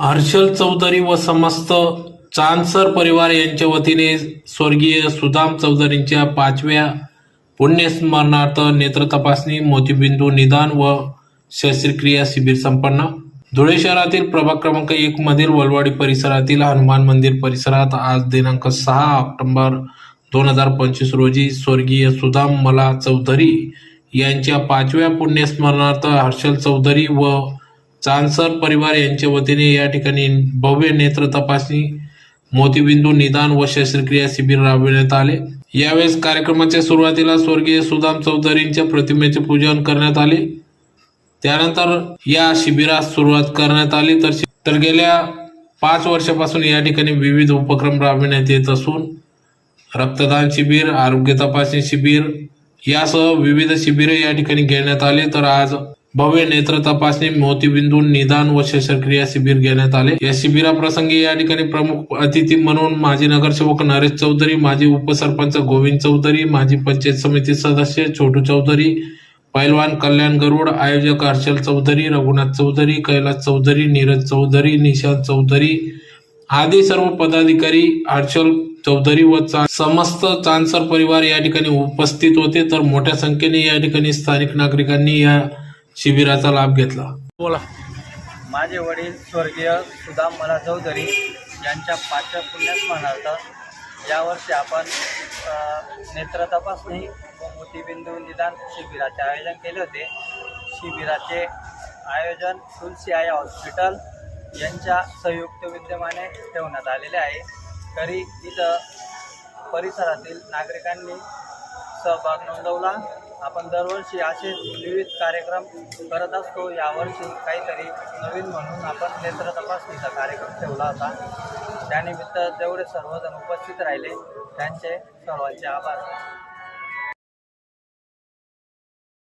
हर्षल चौधरी व समस्त चांदसर परिवार यांच्या वतीने स्वर्गीय सुदाम चौधरींच्या पाचव्या पुण्यस्मरणार्थ नेत्र तपासणी मोतीबिंदू निदान व शस्त्रक्रिया शिबिर संपन्न. धुळे शहरातील प्रभाग क्रमांक एक मधील वलवाडी परिसरातील हनुमान मंदिर परिसरात आज दिनांक सहा ऑक्टोबर दोन हजार पंचवीस रोजी स्वर्गीय सुदाम मला चौधरी यांच्या पाचव्या पुण्यस्मरणार्थ हर्षल चौधरी व चांसर परिवार यांच्या वतीने या ठिकाणी भव्य नेत्र तपासणी मोतीबिंदू निदान व शस्त्रक्रिया शिबिर राबविण्यात आले. यावेळेस कार्यक्रमाच्या सुरुवातीला स्वर्गीय सुदाम चौधरींच्या प्रतिमेचे पूजन करण्यात आले. त्यानंतर या शिबिरास सुरुवात करण्यात आली. तर तर गेल्या पाच वर्षापासून या ठिकाणी विविध उपक्रम राबविण्यात येत असून रक्तदान शिबिर आरोग्य तपासणी शिबिर यासह विविध शिबिरे या ठिकाणी घेण्यात आले. तर आज भव्य नेत्र तपासणी मोतीबिंदू निदान व शस्त्रक्रिया शिबिर घेण्यात आले. या शिबिराप्रसंगी या ठिकाणी प्रमुख अतिथी म्हणून माजी नगरसेवक नरेश चौधरी माजी उपसरपंच गोविंद चौधरी माजी पंचायत समिती सदस्य छोटू चौधरी पैलवान कल्याण गरुड आयोजक हर्षल चौधरी रघुनाथ चौधरी कैलास चौधरी नीरज चौधरी निशांत चौधरी आदी सर्व पदाधिकारी हर्षल चौधरी व समस्त चांदसर परिवार या ठिकाणी उपस्थित होते. तर मोठ्या संख्येने या ठिकाणी स्थानिक नागरिकांनी या शिबिराचा लाभ घेतला. बोला. माझे वडील स्वर्गीय सुदाम मला चौधरी यांच्या पाचव्या पुण्यस्मरणार्थ यावर्षी आपण नेत्र तपासणी व मोतीबिंदू निदान शिबिराचे आयोजन केले होते. शिबिराचे आयोजन तुलसी आय हॉस्पिटल यांच्या संयुक्त विद्यमाने ठेवण्यात आलेले आहे. तरी इथं परिसरातील नागरिकांनी सहभाग नोंदवला. आपण दरवर्षी असे विविध कार्यक्रम करत असतो. यावर्षी काहीतरी नवीन म्हणून आपण नेत्र तपासणीचा कार्यक्रम ठेवला होता. त्यानिमित्त जेवढे सर्वजण उपस्थित राहिले त्यांचे सर्वांचे आभार.